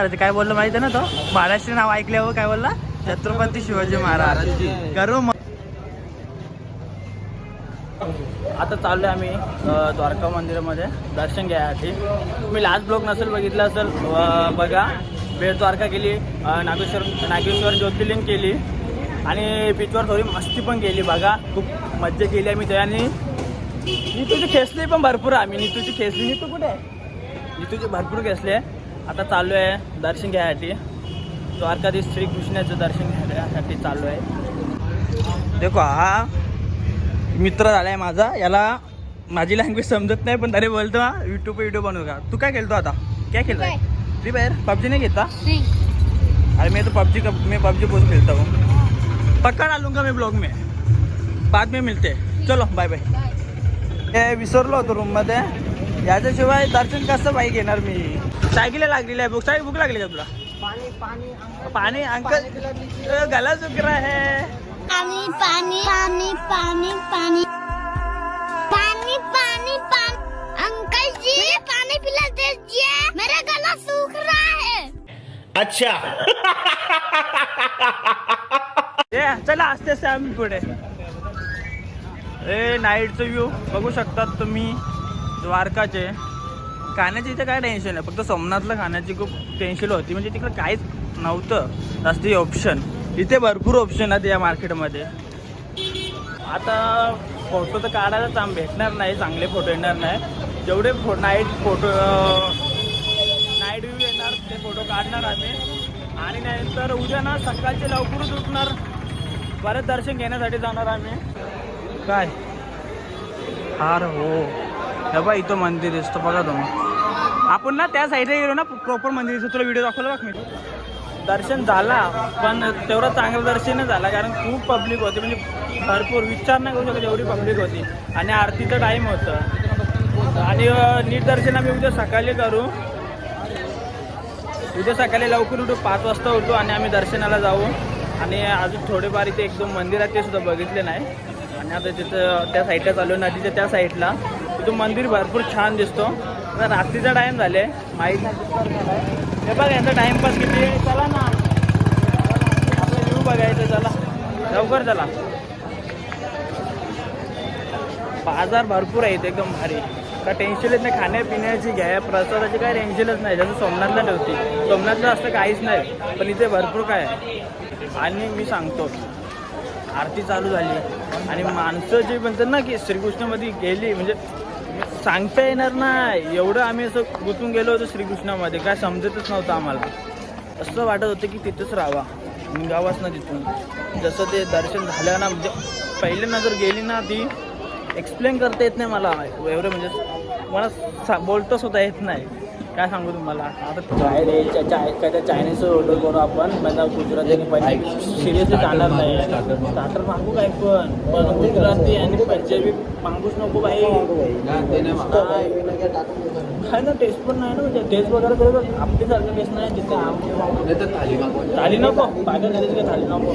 अरे ते काय बोललं माहिती ना तो? महाराष्ट्र नाव ऐकल्यावर काय बोलला? छत्रपती शिवाजी महाराज. गर्व आता चाललो आहे आम्ही द्वारका मंदिरामध्ये. दर्शन घ्यायसाठी. तुम्ही लास्ट ब्लॉग नसेल बघितलं असेल बघा. बेट द्वारका केली नागेश्वर नागेश्वर ज्योतिर्लिंग केली. आणि बीचवर थोडी मस्ती पण केली बघा. खूप मज्जा केली आम्ही त्याने नितूची खेचली पण भरपूर आम्ही नितूची खेचली नितू कुठे आहे? नितूची भरपूर खेचली आहे. आता चालू आहे दर्शन घ्यायसाठी. द्वारकाधीश श्रीकृष्णाचं दर्शन घ्यायसाठी चालू आहे. देखो हा मित्र झालाय माझा. याला माझी लँग्वेज समजत नाही पण तरी बोलतो हा. युट्यूब व्हिडिओ बनवू का? तू काय खेळतो आता? काय खेळतोय? फ्री फायर पबजी नाही घेता अरे मैं तो पबजी का मैं पबजी बहुत खेलता हूँ पक्का डालूंगा मैं ब्लॉग में. बाद में मिलते. हैं. चलो बाय बाय हे विसरलो होतो रूममध्ये याच्याशिवाय दर्शन कसं बाई घेणार मी? सायकीला लागलेली आहे बुक साई बुक लागली का तुला? पाणी पाणी पाणी अंकल? गला झुक रहा है. पानी पानी पानी पानी पानी पानी पानी पानी अंकल जी पानी पिला दीजिए. मेरा गला सूख रहा है ए चला आस्ते आस्ते आम्ही पुढे. ए नाईटचं व्ह्यू बघू शकतात तुम्ही. द्वारकाचे. खाण्याची इथे काय टेन्शन आहे फक्त सोमनाथला खाण्याची खूप टेन्शन होती. म्हणजे तिकडं काहीच नव्हतं. जास्ती ऑप्शन इथे भरपूर ऑप्शन आहेत या मार्केटमध्ये आता फोटो तर काढायलाच आम भेटणार नाही. चांगले फोटो येणार नाही. जेवढे फो नाईट फोटो नाईट व्ह्यू येणार ते फोटो काढणार आम्ही. आणि नंतर उद्या ना सकाळचे लवकरच उठणार. बरेच दर्शन घेण्यासाठी जाणार आम्ही. काय? हार हो. हे बघा इथं मंदिर दिसतं बघा तुम्ही. आपण ना त्या साईडला गेलो ना प्रॉपर मंदिर दिसतो. तुला व्हिडिओ दाखवला बघ मी. दर्शन झाला पण तेवढं चांगलं दर्शन नाही झाला कारण खूप पब्लिक होती. म्हणजे भरपूर विचार नाही करू शकत एवढी पब्लिक होती. आणि आरतीचं टाईम होतं. आणि नीट दर्शन आम्ही उद्या सकाळी करू. उद्या सकाळी लवकर उठू पाच वाजता उठू आणि आम्ही दर्शनाला जाऊ. आणि अजून थोडेफार इथे एक दोन मंदिर आहेत ते सुद्धा बघितले नाही. आणि आता तिथं त्या साईडला चालू नदीच्या त्या साईडला तिथून मंदिर भरपूर छान दिसतो. आता रात्रीचा टाईम झाले माहीत हे बघ यांचा टाईमपास किती आहे? चला ना. आपला व्ह्यू बघायचं चला. लवकर चला. बाजार भरपूर आहेत एकदम भारी. का टेन्शनच नाही खाण्यापिण्याची घ्या प्रसादाची काय टेन्शनच नाही. जसं सोमनाथला ठेवते. सोमनाथला असं काहीच नाही पण इथे भरपूर काय आहे. आणि मी सांगतो आरती चालू झाली. आणि माणसं जे म्हणतात ना की श्रीकृष्णामध्ये गेली म्हणजे सांगता येणार नाही. एवढं आम्ही असं गुंतून गेलो होतो श्रीकृष्णामध्ये. काय समजतच नव्हतं आम्हाला. असं वाटत होतं की तिथंच राहावा. निघावाच ना तिथून. जसं ते दर्शन झालं ना म्हणजे पहिल्यांदा जर गेली ना ती एक्सप्लेन करता येत नाही मला. एवढं म्हणजे मला सा बोलता होता येत नाही. काय सांगू तुम्हाला? आता काय रे चाय काय चायनीज ऑर्डर करू आपण? मला गुजराती आणि पंजाबी सिरियसली जाणार नाही. स्टार्टर मागू काय पण? पण गुजराती आणि पंजाबी मागूच नको बाई. काय ना. टेस्ट पण नाही ना. म्हणजे टेस्ट वगैरे बरोबर आपल्यासारखं टेस्ट नाही तिथे थाली नको. पागल झाली काय थाली नको.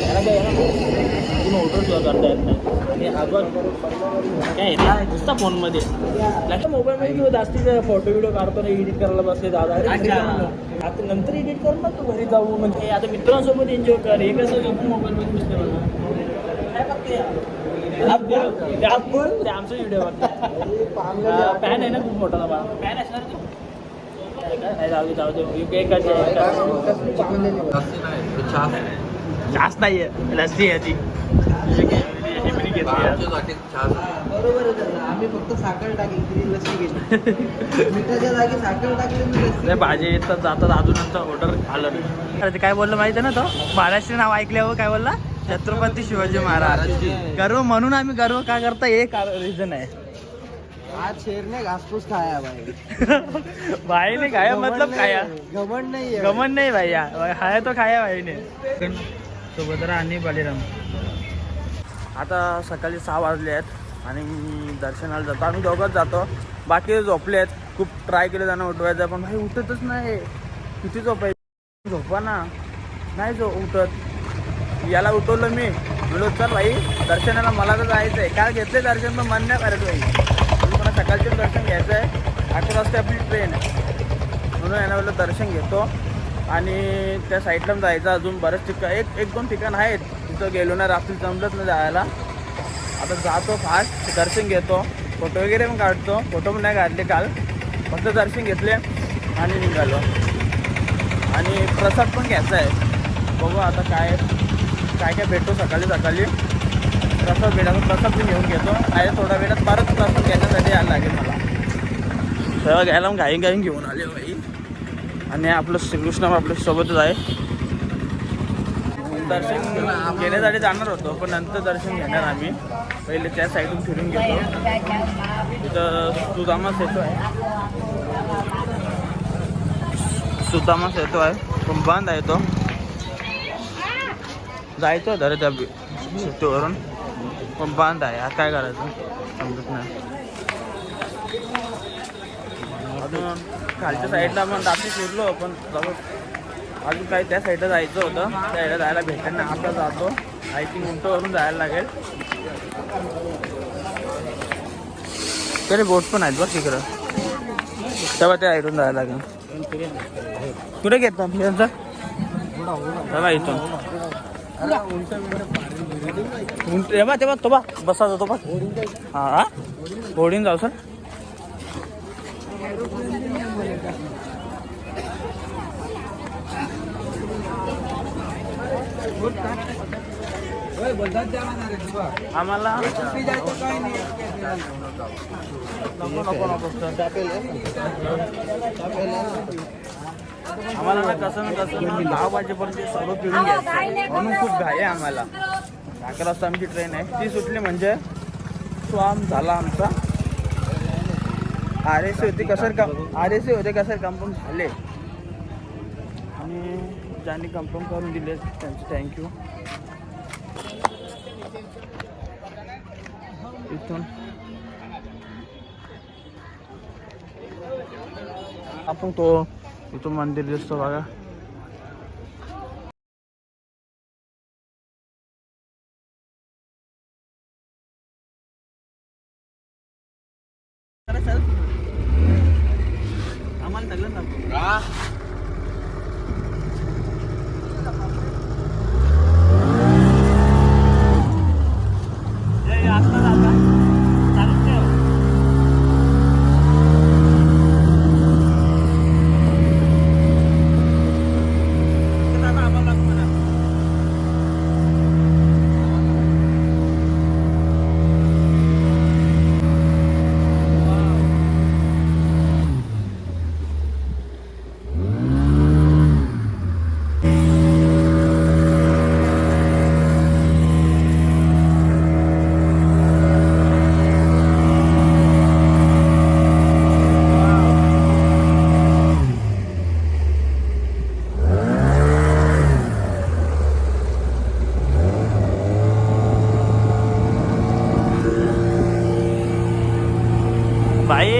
याला काय ना ऑर्डर सुद्धा करता येत नाही. आणि अगोदर काय आहे ना दिसता फोनमध्ये लक्ष मोबाईलमध्ये किंवा जास्तीत फोटो व्हिडिओ काढतो ना एडिट करायला बसले दादा. आता नंतर एडिट कर ना तू घरी जाऊ म्हणजे. आता मित्रांसोबत एन्जॉय कर. हे कसं आपण मोबाईलमध्ये दिसते मला काय बघते ते आपण ते आमचा व्हिडिओ पॅन आहे ना खूप मोठा ना पॅन असणार तू? नाही जाऊ दे जाऊ दे. एक एकाचे जास्त नाही. आहे लस्सी आहे ती. बरोबर आहे त्याला. आम्ही फक्त साखर टाकली तिने लस्सी घेतली. मिठाच्या जागी साखर टाकली मी लस्सी नाही भाजी येतात जातात अजून आमचं ऑर्डर आलं नाही. अरे ते काय बोललं माहिती ना तो? महाराष्ट्र नाव ऐकल्यावर काय बोलला? छत्रपती शिवाजी महाराज. गर्व म्हणून आम्ही गर्व का करता हे रिझन आहे. आज शेरने घासपूस खाया भाई. भाई ने खाया मतलब खाया. घमंड नाही आहे. गमन नाही भैया खाया तो खाया भाई ने सुभद्रा आणि बलिराम. आता सकाळी सहा वाजले आहेत आणि दर्शनाला जातो. आम्ही दोघंच जातो. बाकी झोपले आहेत. खूप ट्राय केलं जाणं उठवायचं पण भाई उठतच नाही. किती झोपायचं झोपा ना. नाही झो उठत. याला उठवलं मी. म्हणलो चल भाई दर्शनाला मला तर जायचं आहे काय घेतले दर्शन पण मान्य करायचं करत भाई. मला सकाळचे दर्शन घ्यायचं आहे अकरा वाजता आपली ट्रेन आहे. म्हणून यानं बोललं दर्शन घेतो. आणि त्या साईडला जायचं अजून बरेच ठिकाण एक एक दोन ठिकाण आहेत. तिथं गेलो ना रात्री जमलंच नाही जायला. आता जातो फास्ट दर्शन घेतो. फोटो वगैरे पण काढतो. फोटो पण नाही काढले काल. फक्त दर्शन घेतले आणि निघालो. आणि प्रसाद पण घ्यायचा आहे. बघू आता काय काय काय भेटतो सकाळी सकाळी. प्रसाद भेटायचा प्रसाद पण घेऊन घेतो. आहे थोड्या वेळात परत प्रसाद घेण्यासाठी यायला लागेल मला. तेव्हा घ्यायला मग घाईन घाईन घेऊन आले बाई. आणि आपलं श्रीकृष्ण आपल्या सोबतच आहे. दर्शन घेण्यासाठी जाणार होतो पण नंतर दर्शन घेणार आम्ही. पहिले त्या साईडून फिरून घेतो. तिथं सुदामा सेतू आहे. सुदामा सेतू आहे. पण बंद आहे तो. जायचं धर त्या बी- सेतूवरून. पण बंद आहे. आता काय करायचं? समजत नाही. अजून खालच्या साईडला आपण रात्री फिरलो पण जाऊ अजून काही त्या साईडला जायचं होतं. त्या साईडला जायला भेटत नाही आता जातो. आय थिंक उंटवरून जायला लागेल. तरी बोट पण आहेत बघ तिकडं. तेव्हा त्या साईडून जायला लागेल. कुठे घेतो यांचा? तेव्हा इथून उंट तेव्हा तेव्हा तो बा. बसा जातो बा. हां हां. होडीन जाऊ सर आम्हाला. आम्हाला ना कसं ना कसं दहा वाजेपर्यंत सर्व फिरून घ्यायचं. म्हणून खूप घाई आहे आम्हाला. अकरा वाजता आमची ट्रेन आहे. ती सुटली म्हणजे स्वाम झाला आमचा. आर एस सी होती कसर कम आर एस सी होते कसर कन्फर्म झाले. आणि ज्यांनी कन्फर्म करून दिले त्यांचे थँक्यू इथून. आपण तो इथून मंदिर दिसतो बघा. आम्हाला सगळं सांगतो.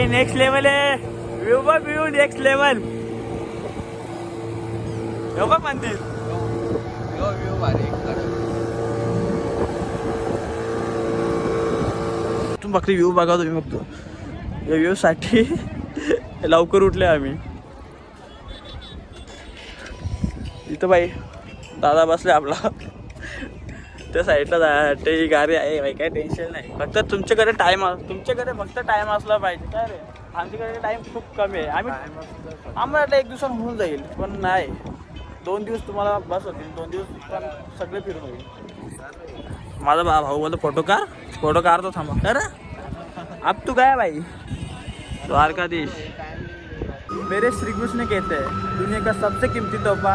भाई नेक्स्ट लेवल आहे व्यू व्यू नेक्स्ट लेवल हो मंदिर. फक्त व्ह्यू बघा तुम्ही बघतो या व्ह्यू साठी लवकर उठले आम्ही. इथं बाई दादा बसले आपला. त्या साईडला जायसाठी ही गाडी आहे बाई काय टेन्शन नाही. फक्त तुमच्याकडे टाइम तुमच्याकडे फक्त टाइम असला पाहिजे. काय रे? आमच्याकडे टाइम खूप कमी आहे. आम्ही आम्हाला एक दिवसात होऊन जाईल पण नाही. दोन दिवस तुम्हाला बस होतील. दोन दिवस पण सगळे फिरून होईल. माझा भा भाऊ बोलतो फोटो काढ फोटो काढतो थांबा. कर अब तू काय भाई. द्वारकाधीश. मेरे श्री कृष्ण कहते हैं दुनिया का सबसे कीमती तोहफा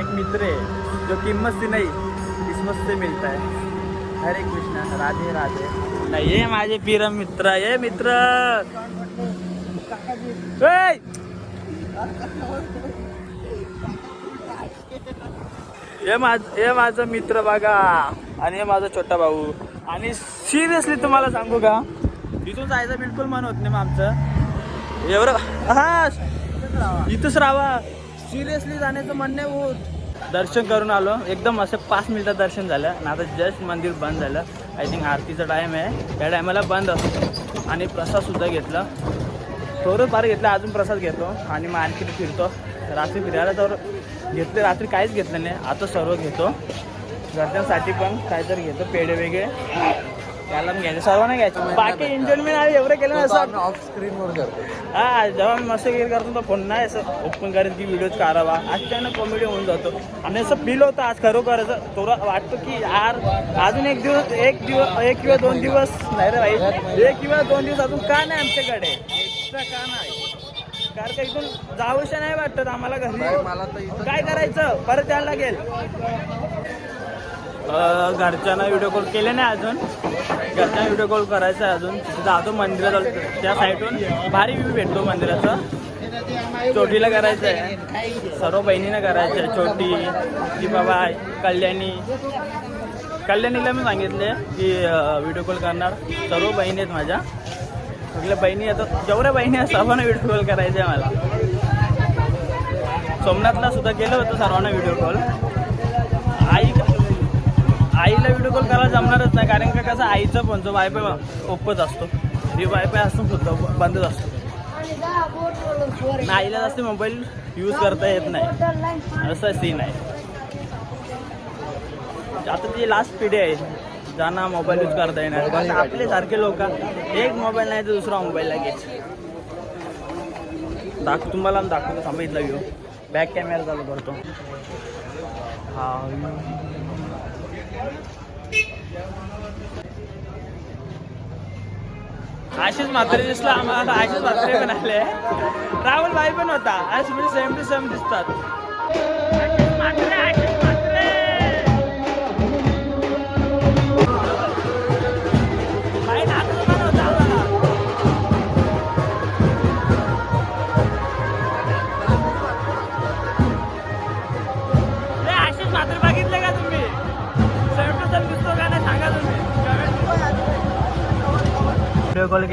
एक मित्र है जो कीमत से नहीं किस्मत से मिलता हरे कृष्ण राधे राधे। नाही ये माझे पीर मित्र ये मित्र। हे माझ हे माझं मित्र बघा आणि हे माझा छोटा भाऊ. आणि सिरियसली तुम्हाला सांगू का? इथून जायचं बिलकुल मन होत नाही मग आमचं. एवढं हा इथंच राहावा सिरियसली जाण्याचं मन नाही होत. दर्शन करून आलो. एकदम असं पाच मिनटात दर्शन झालं आणि आता जस्ट मंदिर बंद झालं. आय थिंक आरतीचा टाईम आहे. त्या टायमाला बंद असतो. आणि प्रसादसुद्धा घेतला. थोडं फार घेतलं अजून प्रसाद घेतो. आणि मग फिरतो. रात्री फिरायला तर घेतले रात्री काहीच घेतलं नाही. आता सर्व घेतो. घरच्यांसाठी पण काहीतरी घेतो पेढे वेगळे त्याला पण घ्यायचे. सर्वांना घ्यायचे. बाकी एन्जॉयमेंट आहे एवढं केलं ना असं. ऑफ स्क्रीन वर करतो. हा जेव्हा मस्त गेर करतो तो फोन नाही असं ओपन करेल की व्हिडिओज काढावा. अचानक कॉमेडी होऊन जातो. आणि असं फील होतं आज खरोखर असं थोडं वाटतं की यार अजून एक दिवस एक दिवस एक किंवा दोन दिवस नाही रे भाई. एक किंवा दोन दिवस अजून का नाही आमच्याकडे? एक्स्ट्रा का नाही? कारण का इथून जावंशा नाही वाटत आम्हाला घरी. तर काय करायचं? परत यायला लागेल. घरच्यांना व्हिडिओ कॉल केले नाही अजून. घरच्यांना व्हिडिओ कॉल करायचा आहे अजून. जातो मंदिरात त्या साईडून भारी व्ह्यू भेटतो मंदिराचा. छोटीला करायचं आहे सर्व बहिणीनं करायचं आहे छोटी बाबा कल्याणी. कल्याणीला मी सांगितले की व्हिडिओ कॉल करणार. सर्व बहिणी आहेत माझ्या. सगळ्या बहिणी आता जेवढ्या बहिणी आहेत सर्वांना व्हिडिओ कॉल करायचा आहे मला. सोमनाथला सुद्धा केलं होतं सर्वांना व्हिडिओ कॉल आईला व्हिडिओ कॉल करायला जमणारच नाही कारण का कसं आईचं जो वायफाय ओपच असतो. हे वायफाय असतो सुद्धा बंदच असतो. ना आईला जास्त मोबाईल यूज करता येत नाही. असं सीन आहे. आता ती लास्ट पिढी आहे. ज्यांना मोबाईल यूज करता येणार आपले सारखे लोक एक मोबाईल नाही तर दुसरा मोबाईल लागेल दाख तुम्हाला दाखवतो सांगितलं घेऊ बॅक कॅमेरा चालू करतो. हा आशिष म्हात्रे दिसला आम्हाला आशिष म्हात्रे पण आले राहुल भाई पण होता. आज म्हणजे सेम टू सेम दिसतात.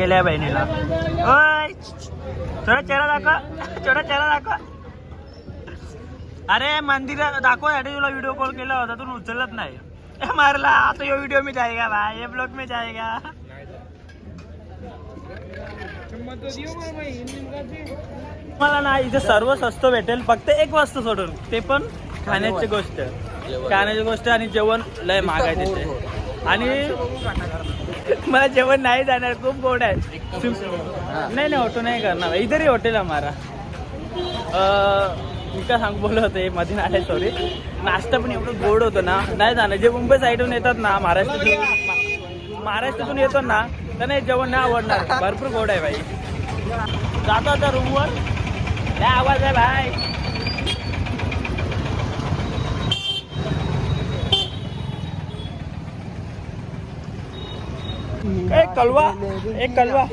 व्हिडिओ बहिणीला. ओय! थोडा चेहरा दाखव. थोडा चेहरा दाखव. अरे मंदिरात दाखवासाठी तुला व्हिडिओ कॉल केला होता तू उचलत नाही. मारला. आता यो व्हिडिओ मी जाएगा भाई? ये ब्लॉग मी जाएगा मला ना इथे सर्व स्वस्त भेटेल. फक्त एक वस्तू सोडून. ते पण खाण्याची गोष्ट. खाण्याची गोष्ट आणि जेवण लय महाग आहे तिथे. आणि मला जेवण नाही जाणार खूप गोड आहे. नाही नाही ऑटो नाही करणार. इधर ही हॉटेल हमारा अं, मी काय सांग बोलत होते मध्ये आले सॉरी नाश्ता पण एवढं गोड होतं ना. नाही जाणार. जे मुंबई साईडून येतात ना महाराष्ट्रातून महाराष्ट्रातून येतो ना त्यांना हे जेवण नाही आवडणार. भरपूर गोड आहे भाई जातो आता रूमवर काय आवाज आहे भाई कलवा एक कलवा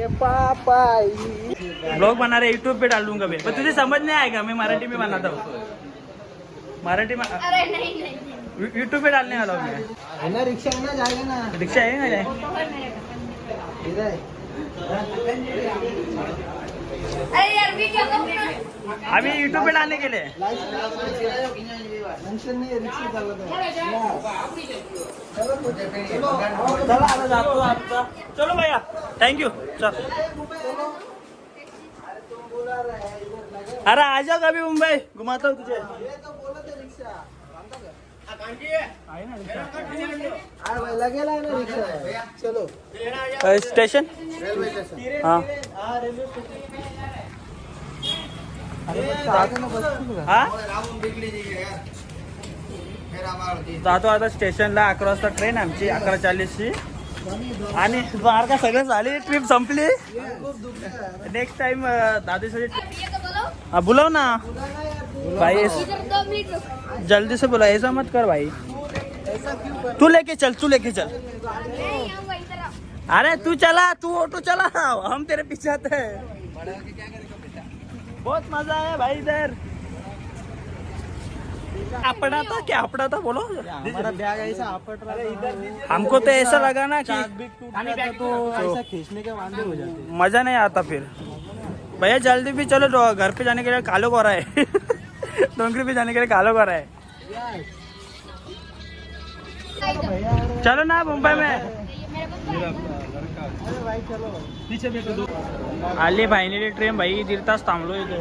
ब्लॉग बना रहे यूट्यूब पे डाल दूंगा मैं पर तुझे समझ नहीं आएगा मैं मराठी में बनाता हूँ मराठी में अरे नहीं नहीं यूट्यूब पे डालने वाला हूँ मैं ना रिक्षा आहे ना जाएगा ना रिक्शा है ना जाए इधर आहे. अरे यार भी क्या करूँ अभी यूट्यूब पे डालने के लिए टेन्शन नाही रिक्षा चालत आहे. चला आता जातो आमचा चलो भैया थँक्यू चल अरे आ जाओ कभी मुंबई घुमाता हूँ तुझे आहे ना रिक्षा. आ, भाई, लगेल आहे ना रिक्षा चलो अ, स्टेशन रेल्वे स्टेशन हाँ जागा ना बसतील का? हा जातो आता स्टेशनला अकरा वाजता ट्रेन आमची अकरा चाळीसची. आणि द्वारका सगळं झाली ट्रिप संपली. नेक्स्ट टाइम बोलो हा बुलाव ना. भाई इधर दो मिनट रुको जल्दी से बुला ऐसा मत कर भाई. तू लेके चल तू लेके चल. नहीं हम वहीं तरफ अरे तू चला तू ऑटो चला. हम तेरे पीछे आते हैं. बहुत मजा आया भाई इधर. अपना था क्या? अपना था बोलो। हमारा बैग ऐसा आपट रहा था। हमको तो ऐसा लगा ना कि तो ऐसा खींचने के वांदे हो जाते मज़ा नहीं आता फिर। भैया जल्दी भी चलो तो घर पे जाने के लिए कालो को रहा है डोंगरी पे जाने के लिए कालो को रहा है चलो ना मुंबई में। आली फायनली ट्रेन भाई दीड तास थांबलो इथे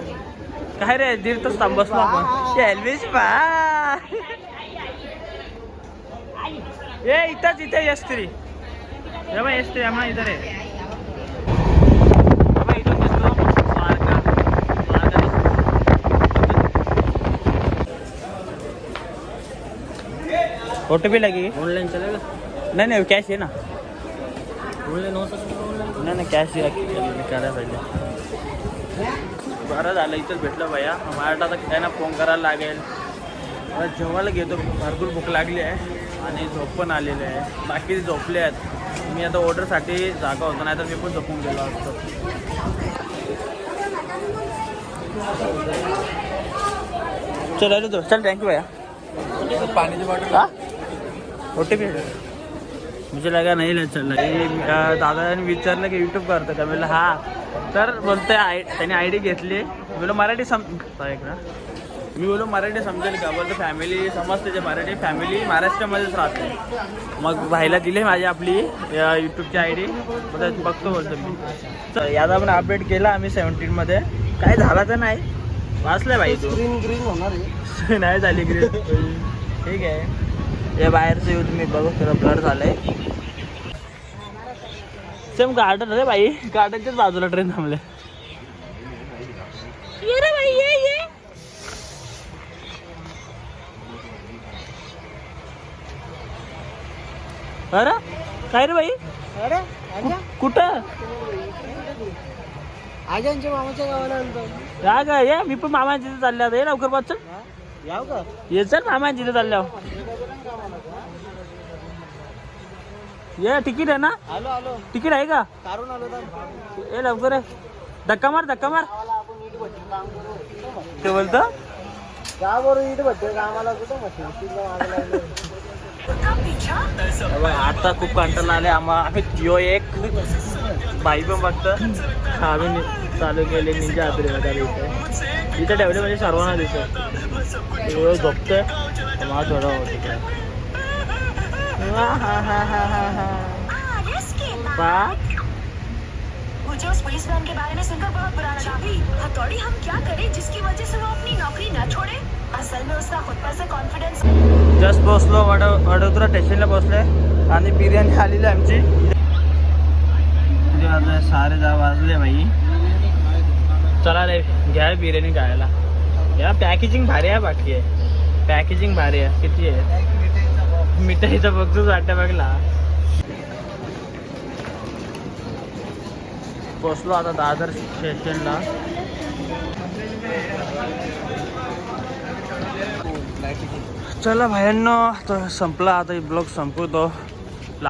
काय रे दीड तास थांब बसलो आपण. एल्विस बा ए इथंच इथे यस्त्री ये बा यस्त्री आम्हाला इथं रे. ये बा, इथून दिसतो द्वारका. द्वारका दिसतो. ओटीपी लगी ऑनलाईन चलेगा नाही नाही कॅश आहे ना. ऑनलाईन हो सकता ऑनलाईन नाही नाही कॅश करायला पाहिजे. बरं झालं इथं भेटलं भैया मला आता काय ना फोन करायला लागेल जेवायला घेतो भरपूर भूक लागली आहे आणि झोप पण आलेली आहे बाकी झोपले आहेत मी आता ऑर्डरसाठी जागा होतो नाही तर मी पण झोपून गेलो असतो चल आलो तो चल थँक्यू भैया पाण्याची बॉटल हा ओ टी पी मुझे लगा नाही चल दादाने विचारलं की युट्यूब करतो का म्हणलं हा तर बोलतोय आय त्याने आय डी घेतली. मी बोलो मराठी सम ऐक ना मी बोलो मराठी समजेल का? बोलतो फॅमिली समजते जे मराठी फॅमिली महाराष्ट्रामध्येच राहते. मग भाईला दिली माझी आपली यूट्यूबची आय डी. बघतो बोलतो मी. तर याचा आपण अपडेट केला आम्ही सेवन्टीनमध्ये काय झाला तर नाही. वाचलं भाई तू. ग्रीन ग्रीन होणार आहे. नाही झाली ग्रीन ठीक आहे. या बाहेरचं येऊ तुम्ही बघू थोडं ब्लर झालंय. सेम गार्डन रे बाई. गार्डनच्याच बाजूला ट्रेन थांबले. ये रे बाई ये ये. अरे काय रे बाई? अरे आजा. कुठं? आजांच्या मामाच्या गावाला आणतो या काय ये मी पण मामाच्या तिथे चालले आता. ये लवकर पाच चल. याव का? ये चल मामाच्या तिथे चालल्यावर. ये तिकीट आहे ना? आलो आलो. तिकीट आहे का? काढून आलो तर. ए लवकर आहे धक्का मार धक्का मार. ते बोलतं? कामाला कुठं आता खूप कंटाळा आले आम्हा. आम्ही यो एक. बाई पण बघतं आम्ही चालू केले निंजा वगैरे इथे. इथे ठेवले म्हणजे सर्वांना दिसत एवढं झोपतंय. मला थोडं होतं मुझे उस पुलिसमैन के बारे में सुनकर बहुत बुरा लगा हथौड़ी हम क्या करें जिसकी वजह से वो अपनी नौकरी न छोड़े असल में उसका खुद पर से कॉन्फिडेंस जस्ट वड वडोदरा स्टेशनला पोचले आणि बिर्याणी आलेली आहे आमची साडे दहा वाजले भाई चला रे घ्या बिर्याणी खायला या पॅकेजिंग भारी आहे बाकी आहे पॅकेजिंग भारी आहे किती आहे मिठाईचा बघतोच वाटतं बघला. पोचलो आता दादर स्टेशनला चला भायांना आता संपला आता ब्लॉग संपवतो.